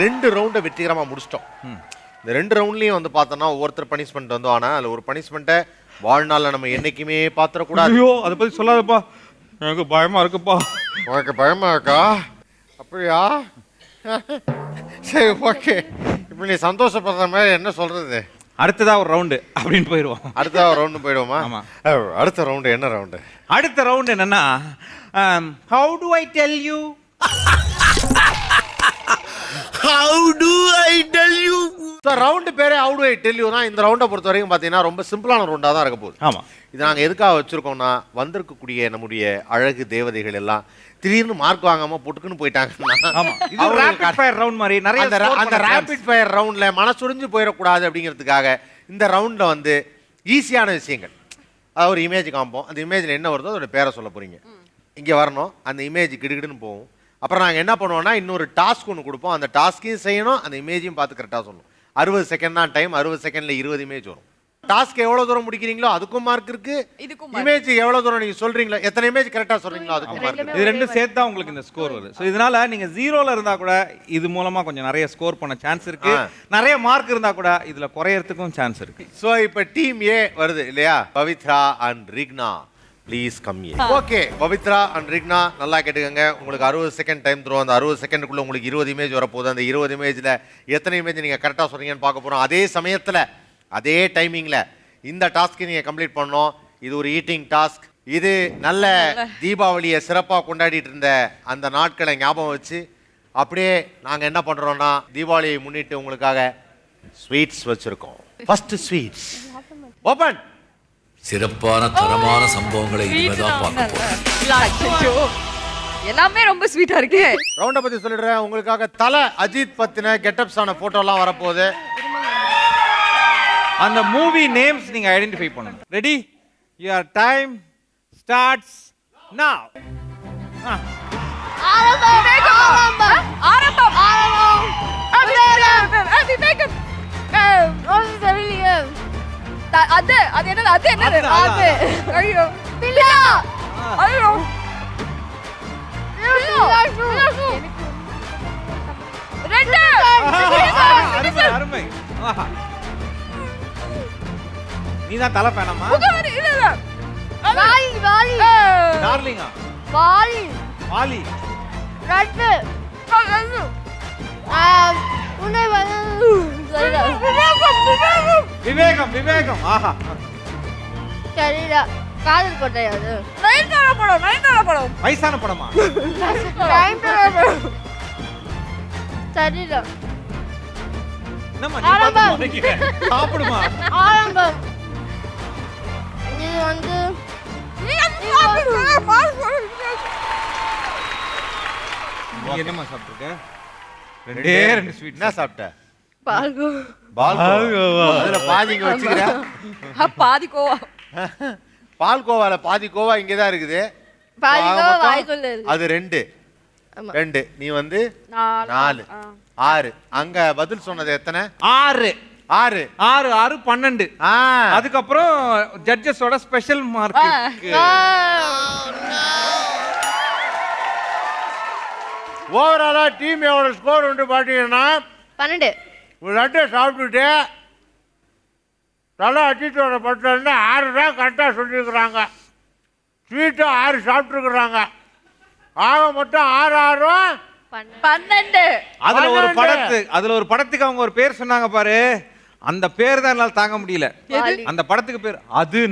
ரெண்டு ரவுண்டை வெற்றிகரமாக முடிச்சிட்டோம். இந்த ரெண்டு ரவுண்ட்லையும் வந்து பார்த்தோன்னா ஒவ்வொருத்தர் பனிஷ்மெண்ட் வந்து ஆனால் அதில் ஒரு பனிஷ்மெண்ட்டை வாழ்நாளில் நம்ம என்னைக்குமே பார்த்துடக்கூடாது. ஐயோ அதை பத்தி சொல்லாதப்பா. எனக்கு பயமா இருக்குப்பா. உனக்கு பயமா இருக்கா? அப்படியா? சரி ஓகே இப்போ நீ சந்தோஷப்படுற மாதிரி என்ன சொல்றது? அடுத்ததா ஒரு ரவுண்டு அப்படின்னு போயிடுவோம். அடுத்த ரவுண்டு போயிடுவோமா? அடுத்த ரவுண்டு என்ன ரவுண்டு அடுத்த ரவுண்ட் என்னன்னா how to I tell you so round பேரே அவுட் ஐ டெல்யூனா இந்த ரவுண்டை பொறுத்த வரைக்கும் பார்த்தீங்கன்னா ரொம்ப சிம்பிளான ரவுண்டாக தான் இருக்க போகுது. ஆமா. இது நாங்கள் எதுக்காக வச்சுருக்கோம்னா வந்திருக்கக்கூடிய நம்முடைய அழகு தேவதைகள் எல்லாம் திடீர்னு மார்க் வாங்காம பொட்டுக்குன்னு போயிட்டாங்கன்னா ஆமா. இது ரேபிட் ஃபயர் ரவுண்ட் மாதிரி நிறைய அந்த. ரேபிட் ஃபயர் ரவுண்ட்ல மனசுரிஞ்சு போயிடக்கூடாது அப்படிங்கிறதுக்காக இந்த ரவுண்ட்ல வந்து ஈஸியான விஷயங்கள். அதாவது ஒரு இமேஜ் காமிப்போம். அந்த இமேஜ்ல என்ன வருதோ அதோட பேரை சொல்ல போறீங்க. இங்க வரணும். அந்த இமேஜ் கிடுகிடுன்னு போகும். அப்புறம் நாங்க என்ன பண்ணுவோம்னா இன்னொரு டாஸ்க் ஒன்று கொடுப்போம். அந்த டாஸ்க்கையும் செய்யணும் அந்த இமேஜையும் பார்த்து கரெக்டாக சொல்லணும் அறுபது செகண்ட் தான் டைம் அறுபது செகண்ட்ல இருபது இமேஜ் வரும். டாஸ்க் எவ்வளவு தூரம் முடிக்கிறீங்களோ அதுக்கும் மார்க் இருக்கு. இதுக்கும் இமேஜ் எவ்வளவு தூரம் நீங்க சொல்றீங்களோ எத்தனை இமேஜ் கரெக்டா சொல்றீங்களோ அதுக்கும் மார்க் இருக்கு. இது ரெண்டும் சேர்த்து தான் உங்களுக்கு இந்த ஸ்கோர் வருது ஸோ இதனால நீங்க ஜீரோல இருந்தா கூட இது மூலமா கொஞ்சம் நிறைய ஸ்கோர் பண்ண சான்ஸ் இருக்கு. நிறைய மார்க் இருந்தா கூட இதுல குறையறதுக்கும் சான்ஸ் இருக்கு. ஸோ இப்போ டீம் ஏ வருது இல்லையா? Pavithra and Rigna please come A okay Pavithra and Rigna நல்லா கேட்டுக்கோங்க. உங்களுக்கு அறுபது செகண்ட் டைம் தரும் அந்த அறுபது செகண்டுக்குள்ள உங்களுக்கு இருபது இமேஜ் வரப்போகுது. அந்த இருபது இமேஜில் எத்தனை இமேஜ் நீங்கள் கரெக்டாக சொல்றீங்கன்னு பார்க்க போகிறோம் அதே சமயத்தில் அதே டைமிங்கில் இந்த டாஸ்க்கை நீங்கள் கம்ப்ளீட் பண்ணணும். இது ஒரு ஈட்டிங் டாஸ்க் இது நல்ல தீபாவளியை சிறப்பாக கொண்டாடிட்டு இருந்த அந்த நாட்களை ஞாபகம் வச்சு அப்படியே நாங்கள் என்ன பண்ணுறோம்னா தீபாவளியை முன்னிட்டு உங்களுக்காக ஸ்வீட்ஸ் வச்சுருக்கோம். ஃபர்ஸ்ட் ஸ்வீட்ஸ் ஓப்பன் சிறப்பான தரமான சம்பவங்களை இனிமேதான் பார்க்க போறோம். எல்லாமே ரொம்ப ஸ்வீட்டா இருக்கு ரவுண்டை பத்தி சொல்லிடுறேன் உங்களுக்காக தலை அஜித் பத்தின கெட்டப்ஸ் ஆன போட்டோலாம் வரப்போகுது அந்த மூவி நேம்ஸ் நீங்க ஐடென்டிஃபை பண்ணணும் ready your time starts now ஆரம்பம் அது அது என்னது அது என்னது? அது, ஐயோ. பில்லா! ஐயோ. ரெண்டு. அருமை. ஆஹா. நீதான் தலை பேனமா? இல்ல இல்ல வாலி வாலி. டார்லிங்கா? வாலி. உன்னை வந்து விவேகம் விவேகம். ஆஹா. தெரியல காதல் கொட்டை அது. நயன்தாரா படம் நயன்தாரா படம். வயசான படமா? நயன்தாரா படம். தெரியல என்னம்மா நீ பார்த்து ஆரம்பம். முறைக்கிற? சாப்பிடுமா? ஆரம்பம். இது வந்து நீ என்னம்மா சாப்பிட்டுருக்க? ரெண்டே ரெண்டு ஸ்வீட் என்ன சாப்பிட்ட? பால்கோ. பால் அதுல பாதி இங்க வச்சுக்கிறேன். ஆ, பாதி கோவா பால் கோவால பாதி கோவா இங்கே தான் இருக்குது. பாதி கோவா மொத்தம் வாய்க்குள்ள இருக்கு. அது ரெண்டு. ஆமா. ரெண்டு. நீ வந்து நாலு. நாலு. ஆ. ஆறு. அங்க பதில் சொன்னது எத்தனை? ஆறு. ஆறு. ஆறு ஆறு பன்னெண்டு. ஆ. அதுக்கப்புறம் ஜட்ஜஸோட ஸ்பெஷல் மார்க் ஆ, ஓவராலா டீம் எவ்வளோ ஸ்கோர் உண்டு பார்த்தீங்கன்னா? பன்னெண்டு. ஒரு லட்டை சாப்பிட்டுட்டு தலை அஜித்தோட படத்துல இருந்து ஆறு தான் கரெக்டாக சொல்லியிருக்கிறாங்க. ஸ்வீட்டும் ஆறு சாப்பிட்ருக்குறாங்க ஆக மொத்தம் ஆறு ஆறும் பன்னெண்டு. அதுல ஒரு. படத்து அதுல ஒரு படத்துக்கு அவங்க ஒரு பேர் சொன்னாங்க பாரு. அந்த பேர் தான் என்னால தாங்க முடியல. அந்த படத்துக்கு பேர் அது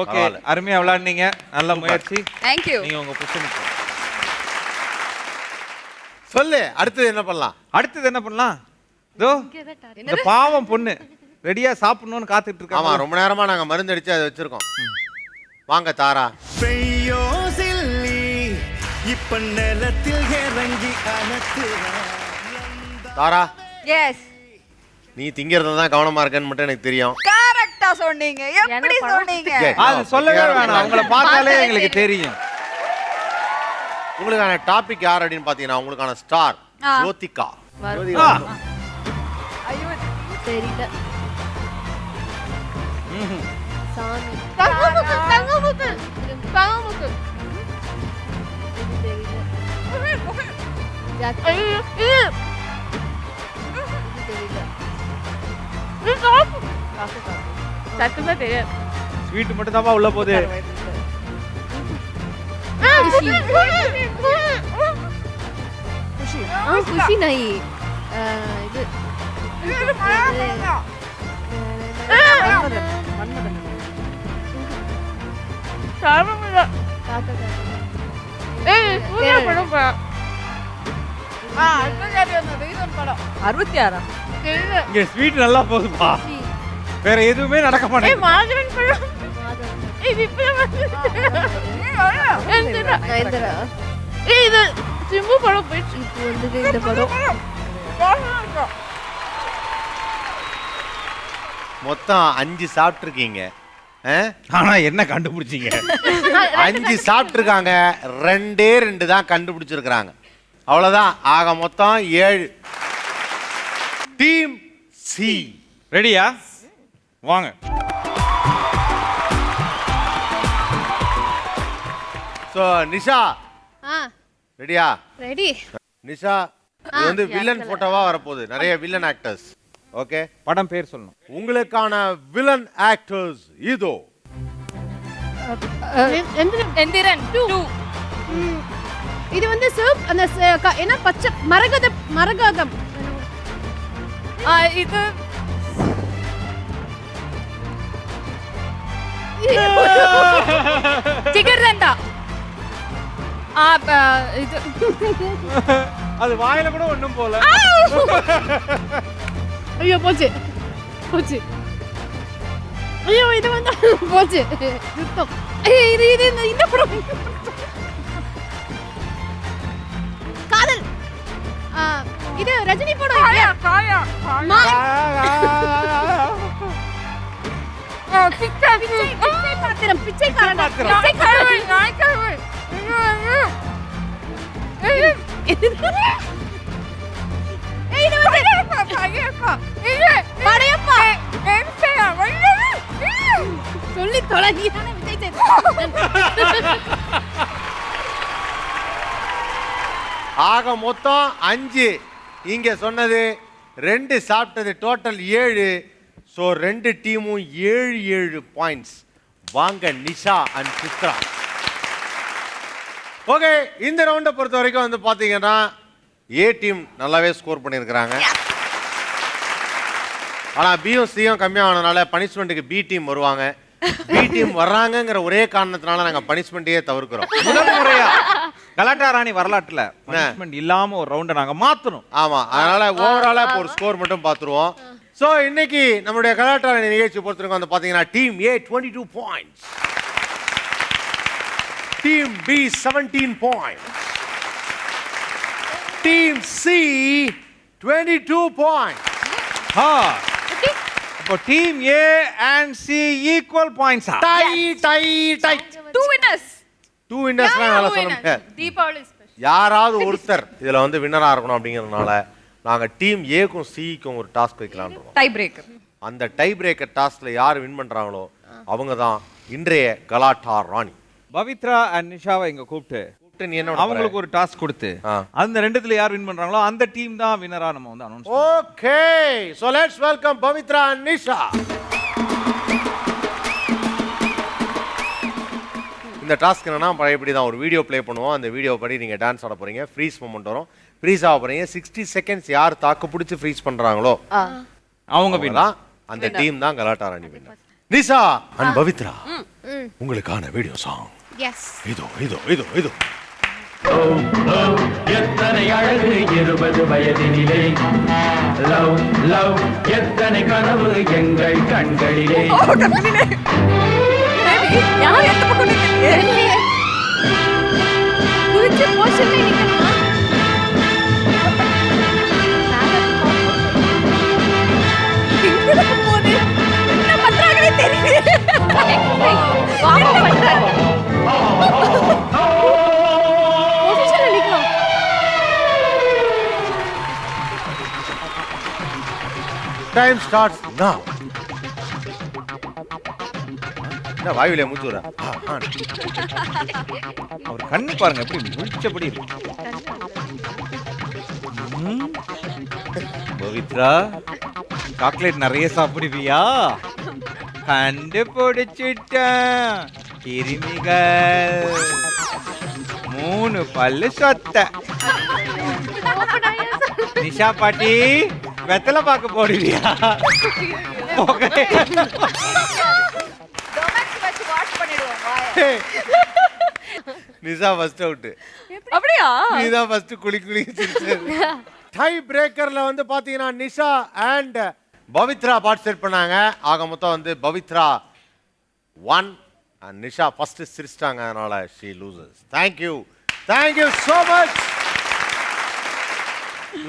ஓகே பரவாயில்ல. அருமையா விளையாடுனீங்க. நல்ல முயற்சி. தேங்க்யூ நீங்க உங்க பொசிஷனுக்கு சொல்லு அடுத்தது என்ன பண்ணலாம்? அடுத்தது என்ன பண்ணலாம்? இதோ இந்த பாவம் பொண்ணு ரெடியா சாப்பிடணும்னு காத்துட்டு ஆமா இருக்காங்க ரொம்ப நேரமா நாங்க மருந்து அடிச்சு அதை வச்சிருக்கோம். வாங்க தாரா. பெய்யோ சில்லி இப்ப நிலத்தில் இறங்கி அனத்துறா தாரா எஸ் நீ திங்கிறதுல தான் கவனமா இருக்கேன்னு மட்டும் எனக்கு தெரியும். கரெக்டா சொன்னீங்க. எப்படி? சொன்னீங்க? அது சொல்லவே வேணாம். உங்களை பார்த்தாலே பார்த்தாலே எங்களுக்கு தெரியும். உங்களுக்கான டாபிக் யார் அப்படின்னு பாத்தீங்கன்னா உங்களுக்கான ஸ்டார். ஜோதிகா. ஜோதிகா. தெரியல. சாமி. தங்கமுத்து தங்கமுத்து. தெரியாது ஸ்வீட் மட்டும் தான்ப்பா உள்ள போகுது. குஷி ஆ குஷி நாய் ஆ, இது சாப்பிட காக்கா காக்கா ஏய் சூர்யா படம் பா ஆ அண்ணன் வந்தது இது ஒரு படம் அறுபத்தி ஆறா? இங்க ஸ்வீட் நல்லா போகுதுப்பா. வேற எதுவுமே நடக்க மாட்டேங்குது. மாதவன் படம். இது சிம்பு படம் போயிடுச்சு இப்போ வந்தது இந்த படம் மொத்தம் அஞ்சு சாப்பிட்ருக்கீங்க? ஆனா என்ன கண்டுபிடிச்சீங்க? அஞ்சு சாப்பிட்ருக்காங்க ரெண்டே ரெண்டு தான் கண்டுபிடிச்சிருக்கிறாங்க. அவ்வளோதான் ஆக மொத்தம் ஏழு. Team C. ரெடியா? வாங்க. ஸோ நிஷா ஆ. ரெடியா ரெடி நிஷா இது வந்து வில்லன் போட்டோவா வரப்போகுது. நிறைய வில்லன் ஆக்டர்ஸ் ஓகே படம் பேர் சொல்லணும். உங்களுக்கான வில்லன் ஆக்டர்ஸ் இதோ. எந்திரன். டூ இது வந்து சிவப் அந்த ச- என்ன? பச்சை மரகத மரகதம். ஆ இது ஜிகர்தண்டா. இது. அது வாயில கூட ஒண்ணும் போல. ஐயோ போச்சு. போச்சு. ஐயோ இது வந்து போச்சு. யுத்தம். ஐயோ, இது இது இந்த இந்த படம். காதல். ஆ, இது ரஜினி படம் பிச்சை பிச்சை பிச்சை பாத்திரம் பிச்சைக்காரன் பாத்திரம். நாய்க்கழுவை சொல்லி தொலைங்கி விஜய் ஆக மொத்தம் அஞ்சு. இங்க சொன்னது ரெண்டு சாப்பிட்டது டோட்டல் ஏழு. ஸோ ரெண்டு டீமும் ஏழு ஏழு பாயிண்ட்ஸ் வாங்க நிஷா அண்ட் சித்ரா. ஓகே இந்த ரவுண்டை பொறுத்த வரைக்கும் வந்து பார்த்தீங்கன்னா ஏ டீம் நல்லாவே ஸ்கோர் பண்ணியிருக்கிறாங்க. ஆனால் பியும் சியும் கம்மியானதுனால பனிஷ்மெண்ட்டுக்கு பி டீம் வருவாங்க. பி டீம் வர்றாங்கங்கிற ஒரே காரணத்தினால நாங்கள் பனிஷ்மெண்ட்டையே தவிர்க்கிறோம். முதல் முறையா. கலாட்டா ராணி வரலாற்றுல பனிஷ்மெண்ட் இல்லாம ஒரு ரவுண்டை நாங்க மாத்தணும். ஆமா அதனால ஓவராலா இப்போ ஒரு ஸ்கோர் மட்டும் பார்த்துருவோம் ஸோ இன்னைக்கு நம்மளுடைய கலாட்டார நிகழ்ச்சி பொறுத்தவரைக்கும் வந்து பார்த்தீங்கன்னா team A twenty two points team B seventeen point team C twenty two point ஆ இப்போ team A and C equal பாயிண்ட்ஸா tie tie tie two winners two வின்னர்ஸ்லாம் நல்லா சொல்ல முடியாது தீபாவளி யாராவது ஒருத்தர் இதுல வந்து வின்னரா இருக்கணும் அப்படிங்கறதுனால நாங்க டீம் ஏக்கும் சிக்கும் ஒரு டாஸ்க் இருக்கோம். டை பிரேக்கர் அந்த டை பிரேக்கர் டாஸ்க்ல யார் வின் பண்றாங்களோ அவங்க தான் இன்றைய கலாட்டா ராணி. பவித்ரா அண்ட் நிஷாவை இங்க கூப்பிட்டு கூப்பிட்டு நீ என்ன அவங்களுக்கு ஒரு டாஸ்க் கொடுத்து ஆ. அந்த ரெண்டுத்துல யார் வின் பண்றாங்களோ அந்த டீம் தான் வின்னரா நம்ம வந்து announce okay so let's welcome Pavithra and Nisha இந்த டாஸ்க் என்னன்னா பழையபடி தான். ஒரு வீடியோ ப்ளே பண்ணுவோம். அந்த வீடியோ படி நீங்க டான்ஸ் ஆட போறீங்க. ஃப்ரீஸ் மூமெண்ட் வரும். ஃப்ரீஸ் ஆக போறீங்க. சிக்ஸ்டி செகண்ட்ஸ் யார் தாக்கு பிடிச்சி ஃப்ரீஸ் பண்றாங்களோ அவங்க தான் அந்த டீம் தான் கலாட்டா ராணி. நிஷா அண்ட் பவித்ரா உங்களுக்கான வீடியோ சாங் எஸ் இதோ இதோ இதோ இதோ. எத்தனை அழகு இருபது வயதினிலே. லவ் லவ் எத்தனை கனவு எங்கள் கண்களிலே. எங்க போகுது? என்ன பண்றாங்கன்னே தெரியல. வாமா பண்றாங்க. Time start now. என்ன வாயுவிலே மூச்சு விடுற? அவர் கண்ணு பாருங்க எப்படி முடிச்சபடி பவித்ரா சாக்லேட் நிறைய சாப்பிடுவியா? கண்டுபிடிச்சிட்டேன். கிருமிகள். மூணு பல்லு சொத்த. நிஷா பாட்டி வெத்தலை பாக்க போடுவியா. நிஷா ஃபர்ஸ்ட் அவுட் அப்படியா? நீதான் ஃபர்ஸ்ட் குளி குளி டை பிரேக்கர்ல வந்து பாத்தீங்கன்னா நிஷா அண்ட் பவித்ரா பார்ட்டிசிபேட் பண்ணாங்க. ஆக மொத்தம் வந்து பவித்ரா ஒன் நிஷா ஃபர்ஸ்ட் சிரிச்சிட்டாங்க அதனால she loses thank you thank you so much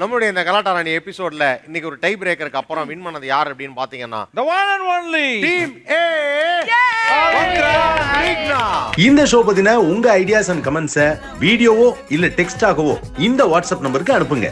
நம்மளுடைய இந்த கலாட்டா ராணி எபிசோட்ல இன்னைக்கு ஒரு டை பிரேக்கருக்கு அப்புறம் வின் பண்ணது யார் அப்படின்னு பாத்தீங்கன்னா The one and only. Team A Pavithra மேக்னா. இந்த ஷோ பத்தின உங்க ஐடியாஸ் அண்ட் கமெண்ட்ஸை வீடியோவோ இல்ல டெக்ஸ்டாகவோ இந்த வாட்ஸ்அப் நம்பருக்கு அனுப்புங்க.